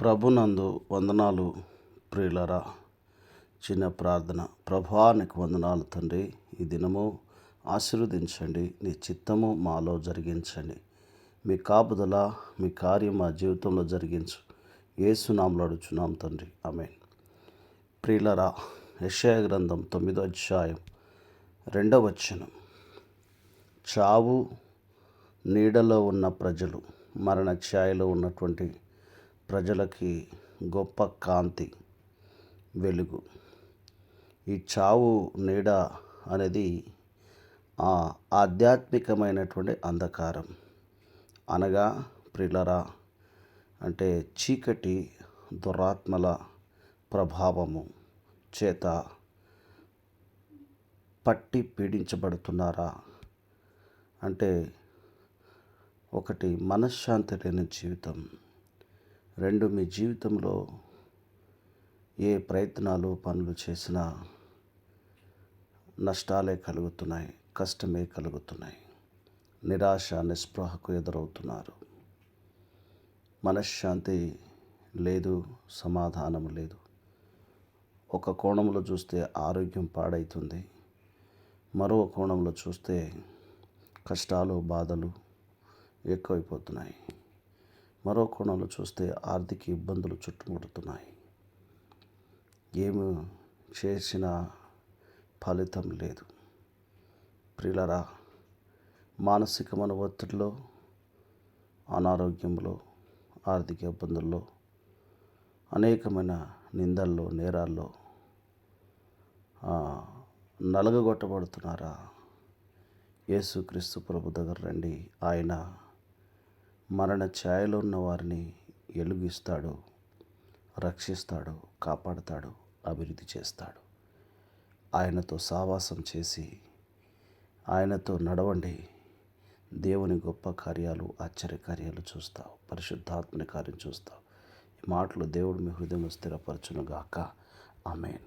ప్రభునందు వందనాలు ప్రియులరా. చిన్న ప్రార్థన. ప్రభానికి వందనాలు తండ్రి. ఈ దినము ఆశీర్వదించండి. నీ చిత్తము మాలో జరిగించండి. మీ కాపుదల మీ కార్యం మా జీవితంలో జరిగించు. ఏసునాములు అడుచున్నాం తండ్రి. ఆమె ప్రియులరా యశయ గ్రంథం తొమ్మిదో అధ్యాయం రెండవ వచనం. చావు నీడలో ఉన్న ప్రజలు మరణ ఛాయలో ఉన్నటువంటి ప్రజలకి గొప్ప కాంతి వెలుగు. ఈ చావు నీడ అనేది ఆ ఆధ్యాత్మికమైనటువంటి అంధకారం. అనగా ప్రిలరా అంటే చీకటి దురాత్మల ప్రభావము చేత పట్టి పీడించబడుతున్నారా? అంటే ఒకటి మనశ్శాంతి లేని జీవితం. రెండు మీ జీవితంలో ఏ ప్రయత్నాలు పనులు చేసినా నష్టాలే కలుగుతున్నాయి కష్టమే కలుగుతున్నాయి. నిరాశ నిస్పృహకు ఎదురవుతున్నారు. మనశ్శాంతి లేదు సమాధానం లేదు. ఒక కోణంలో చూస్తే ఆరోగ్యం పాడైతుంది. మరో కోణంలో చూస్తే కష్టాలు బాధలు ఎక్కువైపోతున్నాయి. మరో కోణంలో చూస్తే ఆర్థిక ఇబ్బందులు చుట్టుముడుతున్నాయి. ఏమి చేసిన ఫలితం లేదు. ప్రియులరా మానసికమైన ఒత్తిడిలో అనారోగ్యంలో ఆర్థిక ఇబ్బందుల్లో అనేకమైన నిందల్లో నేరాల్లో నలగగొట్టబడుతున్నారా? యేసుక్రీస్తు ప్రభు దగ్గర రండి. ఆయన మరణ ఛాయలో ఉన్న వారిని ఎలుగిస్తాడు రక్షిస్తాడు కాపాడతాడు అభివృద్ధి చేస్తాడు. ఆయనతో సావాసం చేసి ఆయనతో నడవండి. దేవుని గొప్ప కార్యాలు ఆశ్చర్య కార్యాలు చూస్తావు పరిశుద్ధాత్మని కార్యం చూస్తావు. ఈ మాటలు దేవుడు మీ హృదయం స్థిరపరచునుగాక. ఆమెన్.